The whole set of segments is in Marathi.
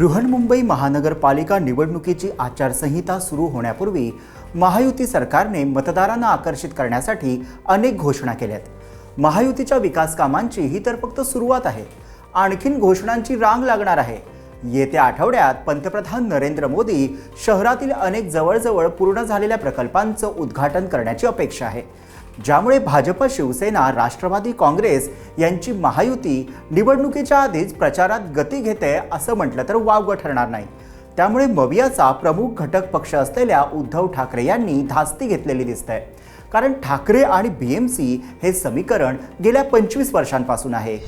बृहन्मुंबई महानगरपालिका निवडणुकीची आचारसंहिता सुरू होण्यापूर्वी महायुती सरकारने मतदारांना आकर्षित करण्यासाठी अनेक घोषणा केल्यात. महायुतीच्या विकास कामांची ही तर फक्त सुरुवात आहे. आणखीन घोषणांची रांग लागणार आहे. येत्या आठवड्यात पंतप्रधान नरेंद्र मोदी शहरातील अनेक जवळजवळ पूर्ण झालेल्या प्रकल्पांचं उद्घाटन करण्याची अपेक्षा आहे. ज्यामुळे भाजप शिवसेना राष्ट्रवादी काँग्रेस यांची महायुती निवडणुकीच्या आधीच प्रचारात गती घेते असं म्हटलं तर वावगं ठरणार नाही. त्यामुळे मवियाचा प्रमुख घटक पक्ष असलेल्या उद्धव ठाकरे यांनी धास्ती घेतलेली दिसतंय कारण ठाकरे आणि बी एम सी हे समीकरण गेल्या पंचवीस वर्षांपासून आहे.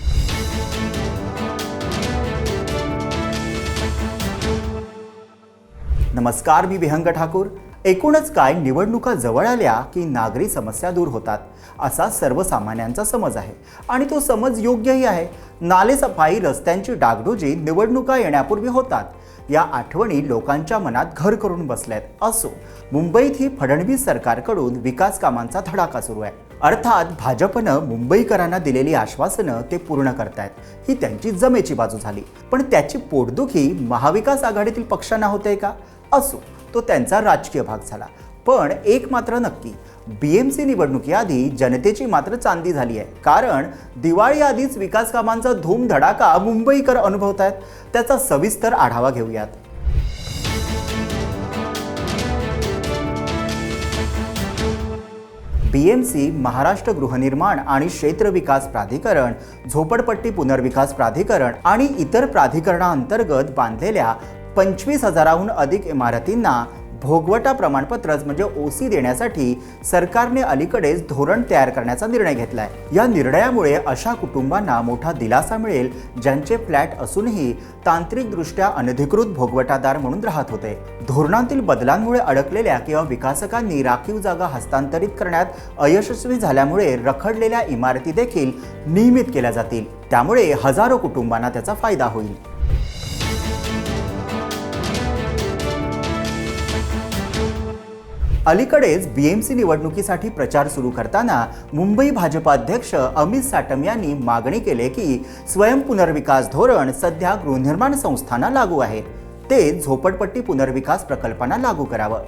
नमस्कार मी विहंग ठाकूर. एकूणच काय निवडणुका जवळ आल्या की नागरी समस्या दूर होतात असा सर्वसामान्यांचा समज आहे. आणि तो समज योग्यही आहे. नालेसफाई रस्त्यांची डागडुजी निवडणुका येण्यापूर्वी होतात. या आठवणी लोकांच्या मनात घर करून बसल्यात. असो मुंबईत ही फडणवीस सरकारकडून विकास कामांचा धडाका सुरू आहे. अर्थात भाजपनं मुंबईकरांना दिलेली आश्वासनं ते पूर्ण करतायत. ही त्यांची जमेची बाजू झाली. पण त्याची पोटदुखी महाविकास आघाडीतील पक्षांना होते का? असो तो त्यांचा राजकीय भाग झाला. पण एक मात्र नक्की बी एम सी निवडणुकीआधी जनतेची मात्र चांदी झाली आहे. कारण दिवाळी आधीच विकास कामांचा धूम धडाका मुंबईकर अनुभवत आहेत त्याचा सविस्तर आढावा घेऊयात. बी एम सी महाराष्ट्र गृहनिर्माण आणि क्षेत्र विकास प्राधिकरण झोपडपट्टी पुनर्विकास प्राधिकरण आणि इतर प्राधिकरणाअंतर्गत बांधलेल्या पंचवीस हजाराहून अधिक इमारतींना भोगवटा प्रमाणपत्रच म्हणजे ओसी देण्यासाठी सरकारने अलीकडेच धोरण तयार करण्याचा निर्णय घेतला आहे या निर्णयामुळे अशा कुटुंबांना मोठा दिलासा मिळेल ज्यांचे फ्लॅट असूनही तांत्रिकदृष्ट्या अनधिकृत भोगवटादार म्हणून राहत होते. धोरणातील बदलांमुळे अडकलेल्या किंवा विकासकांनी राखीव जागा हस्तांतरित करण्यात अयशस्वी झाल्यामुळे रखडलेल्या इमारती देखील नियमित केल्या जातील. त्यामुळे हजारो कुटुंबांना त्याचा फायदा होईल. अलीकडेच बी एम सी निवडणुकीसाठी प्रचार सुरू करताना मुंबई भाजपाध्यक्ष अमित साटम यांनी मागणी केली की स्वयं पुनर्विकास धोरण सध्या गृहनिर्माण संस्थांना लागू आहे. ते झोपडपट्टी पुनर्विकास प्रकल्पांना लागू करावं.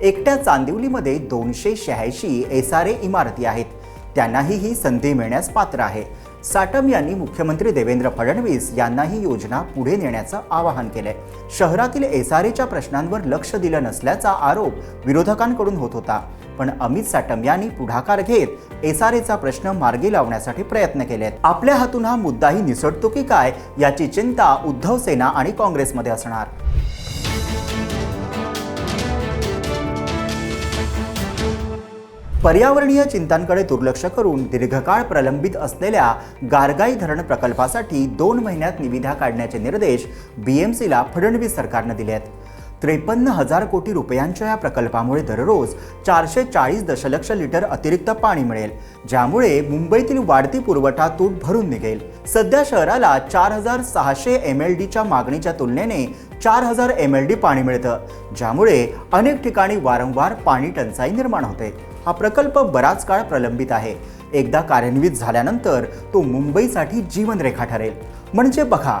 एकट्या चांदिवलीमध्ये दोनशे शहाऐंशी एस आर ए इमारती आहेत. त्यांनाही ही संधी मिळण्यास पात्र आहे. साटम यांनी मुख्यमंत्री देवेंद्र फडणवीस यांना ही योजना पुढे नेण्याचं आवाहन केलंय. शहरातील एसआरएच्या प्रश्नांवर लक्ष दिलं नसल्याचा आरोप विरोधकांकडून होत होता. पण अमित साटम यांनी पुढाकार घेत एस आर एचा प्रश्न मार्गी लावण्यासाठी प्रयत्न केलेत. आपल्या हातून हा मुद्दाही निसटतो की काय याची चिंता उद्धव सेना आणि काँग्रेसमध्ये असणार. पर्यावरणीय चिंतांकडे दुर्लक्ष करून दीर्घकाळ प्रलंबित असलेल्या गारगाई धरण प्रकल्पासाठी दोन महिन्यात निविदा काढण्याचे निर्देश बीएमसीला फडणवीस सरकारनं दिले आहेत. त्रेपन्न हजार कोटी रुपयांच्या या प्रकल्पामुळे दररोज चारशे चाळीस दशलक्ष लिटर अतिरिक्त पाणी मिळेल ज्यामुळे मुंबईतील वाढती पुरवठा तूट भरून निघेल. सध्या शहराला चार हजार सहाशे एम एल डीच्या मागणीच्या तुलनेने चार हजार एम एल डी पाणी मिळतं ज्यामुळे अनेक ठिकाणी वारंवार पाणी टंचाई निर्माण होते. हा प्रकल्प बराच काळ प्रलंबित आहे. एकदा कार्यान्वित झाल्यानंतर तो मुंबईसाठी जीवनरेखा ठरेल. म्हणजे बघा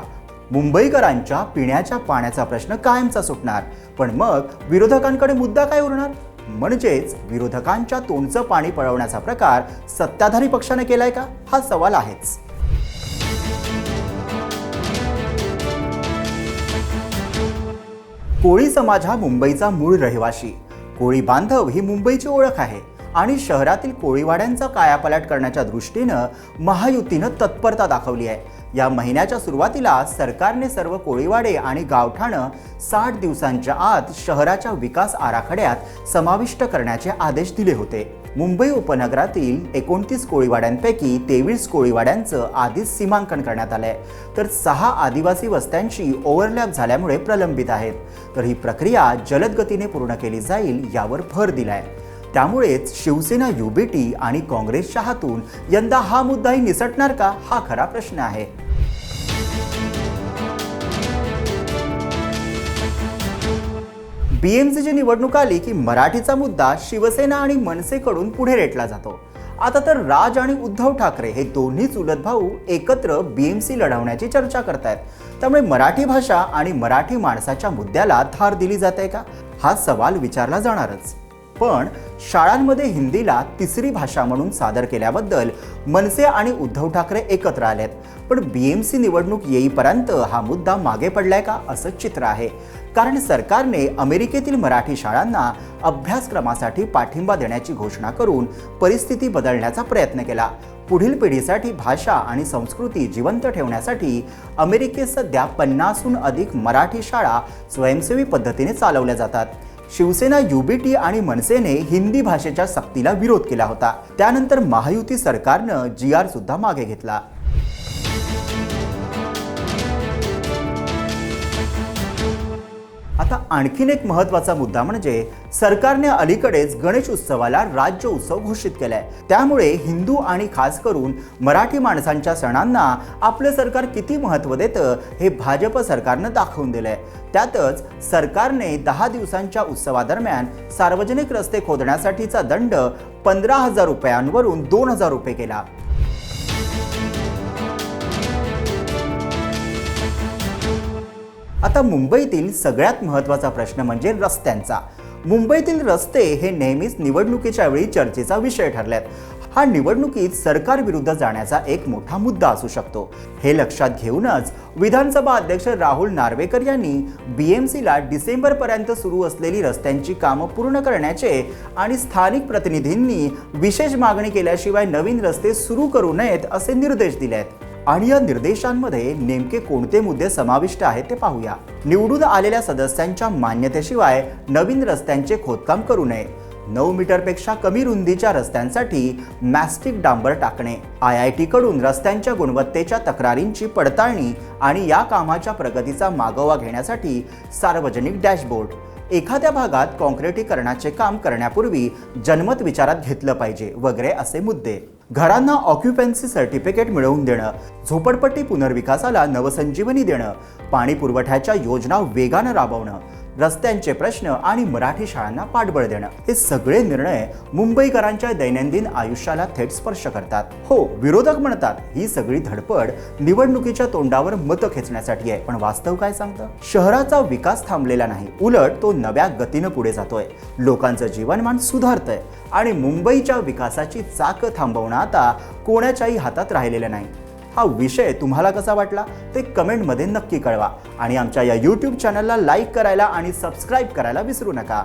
मुंबईकरांच्या पिण्याच्या पाण्याचा प्रश्न कायमचा सुटणार. पण मग विरोधकांकडे मुद्दा काय उरणार? म्हणजेच विरोधकांच्या तोंडचं पाणी पळवण्याचा प्रकार सत्ताधारी पक्षाने केलाय का? हा सवाल आहेच. कोळी समाज हा मुंबईचा मूळ रहिवाशी. कोळी बांधव ही मुंबईची ओळख आहे आणि शहरातील कोळीवाड्यांचा कायापालट करण्याच्या दृष्टीनं महायुतीनं तत्परता दाखवली आहे. या महिन्याच्या सुरुवातीला सरकारने सर्व कोळीवाडे आणि गावठाणं साठ दिवसांच्या आत शहराच्या विकास आराखड्यात समाविष्ट करण्याचे आदेश दिले होते. मुंबई उपनगरातील एकोणतीस कोळीवाड्यांपैकी तेवीस कोळीवाड्यांचं आधीच सीमांकन करण्यात आलंय. तर सहा आदिवासी वस्त्यांशी ओव्हरलॅप झाल्यामुळे प्रलंबित आहेत. तर ही प्रक्रिया जलद गतीने पूर्ण केली जाईल यावर भर दिलाय. त्यामुळेच शिवसेना युबीटी आणि काँग्रेसच्या हातून यंदा हा मुद्दाही निसटणार का? हा खरा प्रश्न आहे. बीएमसीची निवडणूक आली की मराठीचा मुद्दा शिवसेना आणि मनसेकडून पुढे रेटला जातो. आता तर राज आणि उद्धव ठाकरे हे दोन्ही चुलत भाऊ एकत्र बीएमसी लढवण्याची चर्चा करतायत. त्यामुळे मराठी भाषा आणि मराठी माणसाच्या मुद्द्याला धार दिली जाते का? हा सवाल विचारला जाणारच. पण शाळांमध्ये हिंदीला तिसरी भाषा म्हणून सादर केल्याबद्दल मनसे आणि उद्धव ठाकरे एकत्र आलेत. पण बी एम सी निवडणूक येईपर्यंत हा मुद्दा मागे पडलाय का असं चित्र आहे. कारण सरकारने अमेरिकेतील मराठी शाळांना अभ्यासक्रमासाठी पाठिंबा देण्याची घोषणा करून परिस्थिती बदलण्याचा प्रयत्न केला. पुढील पिढीसाठी भाषा आणि संस्कृती जिवंत ठेवण्यासाठी अमेरिकेत सध्या पन्नासहून अधिक मराठी शाळा स्वयंसेवी पद्धतीने चालवल्या जातात. शिवसेना युबीटी आणि मनसेने हिंदी भाषेच्या सक्तीला विरोध केला होता. त्यानंतर महायुती सरकारनं जी आर सुद्धा मागे घेतला. आता आणखीन एक महत्त्वाचा मुद्दा म्हणजे सरकारने अलीकडेच गणेश उत्सवाला राज्य उत्सव घोषित केलाय. त्यामुळे हिंदू आणि खास करून मराठी माणसांच्या सणांना आपलं सरकार किती महत्त्व देतं हे भाजप सरकारनं दाखवून दिलंय. त्यातच सरकारने दहा दिवसांच्या उत्सवादरम्यान सार्वजनिक रस्ते खोदण्यासाठीचा दंड पंधरा हजार रुपयांवरून दोन हजार रुपये केला. आता मुंबईतील सगळ्यात महत्त्वाचा प्रश्न म्हणजे रस्त्यांचा. मुंबईतील रस्ते हे नेहमीच निवडणुकीच्या वेळी चर्चेचा विषय ठरल्यात हा निवडणुकीत सरकार विरुद्ध जाण्याचा एक मोठा मुद्दा असू शकतो. हे लक्षात घेऊनच विधानसभा अध्यक्ष राहुल नार्वेकर यांनी बी एम सीला डिसेंबरपर्यंत सुरू असलेली रस्त्यांची कामं पूर्ण करण्याचे आणि स्थानिक प्रतिनिधींनी विशेष मागणी केल्याशिवाय नवीन रस्ते सुरू करू नयेत असे निर्देश दिले आहेत आणि या निर्देशांमध्ये नेमके कोणते मुद्दे समाविष्ट आहेत ते पाहूया. निवडून आलेल्या सदस्यांच्या मान्यतेशिवाय नवीन रस्त्यांचे खोदकाम करू नये. नऊ मीटरपेक्षा कमी रुंदीच्या रस्त्यांसाठी मॅस्टिक डांबर टाकणे. आय आय टीकडून रस्त्यांच्या गुणवत्तेच्या तक्रारींची पडताळणी आणि या कामाच्या प्रगतीचा मागोवा घेण्यासाठी सार्वजनिक डॅशबोर्ड. एखाद्या भागात कॉन्क्रिटीकरणाचे काम करण्यापूर्वी जनमत विचारात घेतलं पाहिजे वगैरे असे मुद्दे. घरांना ऑक्युपन्सी सर्टिफिकेट मिळवून देणं झोपडपट्टी पुनर्विकासाला नवसंजीवनी देणं पाणी पुरवठ्याच्या योजना वेगानं राबवणं रस्त्यांचे प्रश्न आणि मराठी शाळांना पाठबळ देणं. हे सगळे निर्णय मुंबईकरांच्या दैनंदिन आयुष्याला थेट स्पर्श करतात. हो विरोधक म्हणतात ही सगळी धडपड निवडणुकीच्या तोंडावर मतं खेचण्यासाठी आहे. पण वास्तव काय सांगतं? शहराचा विकास थांबलेला नाही. उलट तो नव्या गतीनं पुढे जातोय. लोकांचं जीवनमान सुधारतंय. आणि मुंबईच्या विकासाची चाक थांबवणं आता कोणाच्याही हातात राहिलेलं नाही. हा विषय तुम्हाला कसा वाटला ते कमेंटमध्ये नक्की कळवा. आणि आमच्या या यूट्यूब चॅनलला लाईक करायला आणि सबस्क्राईब करायला विसरू नका.